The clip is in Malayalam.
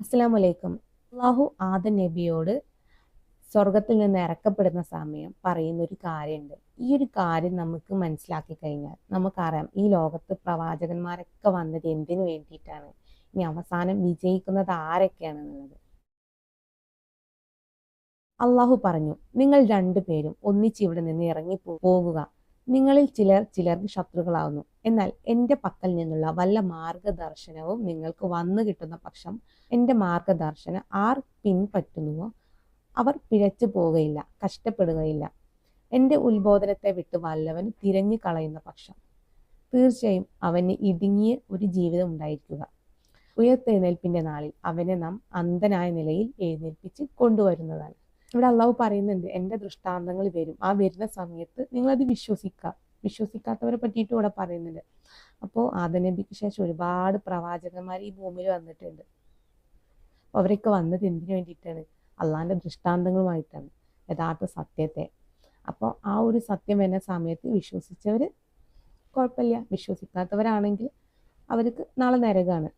അസ്സാം വലൈക്കും അള്ളാഹു ആദ നബിയോട് സ്വർഗത്തിൽ നിന്ന് ഇറക്കപ്പെടുന്ന സമയം പറയുന്ന ഒരു കാര്യമുണ്ട് ഈ ഒരു കാര്യം നമുക്ക് മനസ്സിലാക്കി കഴിഞ്ഞാൽ നമുക്കറിയാം ഈ ലോകത്ത് പ്രവാചകന്മാരൊക്കെ വന്നത് എന്തിനു വേണ്ടിയിട്ടാണ്? ഇനി അവസാനം വിജയിക്കുന്നത് ആരൊക്കെയാണെന്നുള്ളത്. അള്ളാഹു പറഞ്ഞു നിങ്ങൾ രണ്ടുപേരും ഒന്നിച്ച് ഇവിടെ നിന്ന് ഇറങ്ങി പോ- പോകുക നിങ്ങളിൽ ചിലർ ചിലർക്ക് ശത്രുക്കളാവുന്നു. എന്നാൽ എന്റെ പക്കൽ നിന്നുള്ള വല്ല മാർഗദർശനവും നിങ്ങൾക്ക് വന്നു കിട്ടുന്ന പക്ഷം എന്റെ മാർഗദർശനം ആർ പിൻപറ്റുന്നുവോ? അവർ പിഴച്ചു പോവുകയില്ല കഷ്ടപ്പെടുകയില്ല. എന്റെ ഉത്ബോധനത്തെ വിട്ട് വല്ലവൻ തിരഞ്ഞു കളയുന്ന പക്ഷം. തീർച്ചയായും അവന് ഇടുങ്ങിയ ഒരു ജീവിതം ഉണ്ടായിരിക്കുക. ഉയർത്തെഴുന്നേൽപ്പിന്റെ നാളിൽ അവനെ നാം അന്ധനായ നിലയിൽ എഴുന്നേൽപ്പിച്ച് കൊണ്ടുവരുന്നതാണ്. ഇവിടെ അള്ളാഹു പറയുന്നുണ്ട് എന്റെ ദൃഷ്ടാന്തങ്ങൾ വരും. ആ വരുന്ന സമയത്ത് നിങ്ങളത് വിശ്വസിക്കുക വിശ്വസിക്കാത്തവരെ പറ്റിയിട്ട് ഇവിടെ പറയുന്നുണ്ട്. അപ്പോൾ ആദനബിക്ക് ശേഷം ഒരുപാട് പ്രവാചകന്മാർ ഈ ഭൂമിയിൽ വന്നിട്ടുണ്ട്. അവരൊക്കെ വന്നത് എന്തിനു വേണ്ടിയിട്ടാണ്? അള്ളാഹിന്റെ ദൃഷ്ടാന്തങ്ങളുമായിട്ടാണ്. യഥാർത്ഥ സത്യത്തെ. അപ്പോൾ ആ ഒരു സത്യം വരുന്ന സമയത്ത് വിശ്വസിച്ചവർ കുഴപ്പമില്ല. വിശ്വസിക്കാത്തവരാണെങ്കിൽ അവർക്ക് നാളെ നരകമാണ്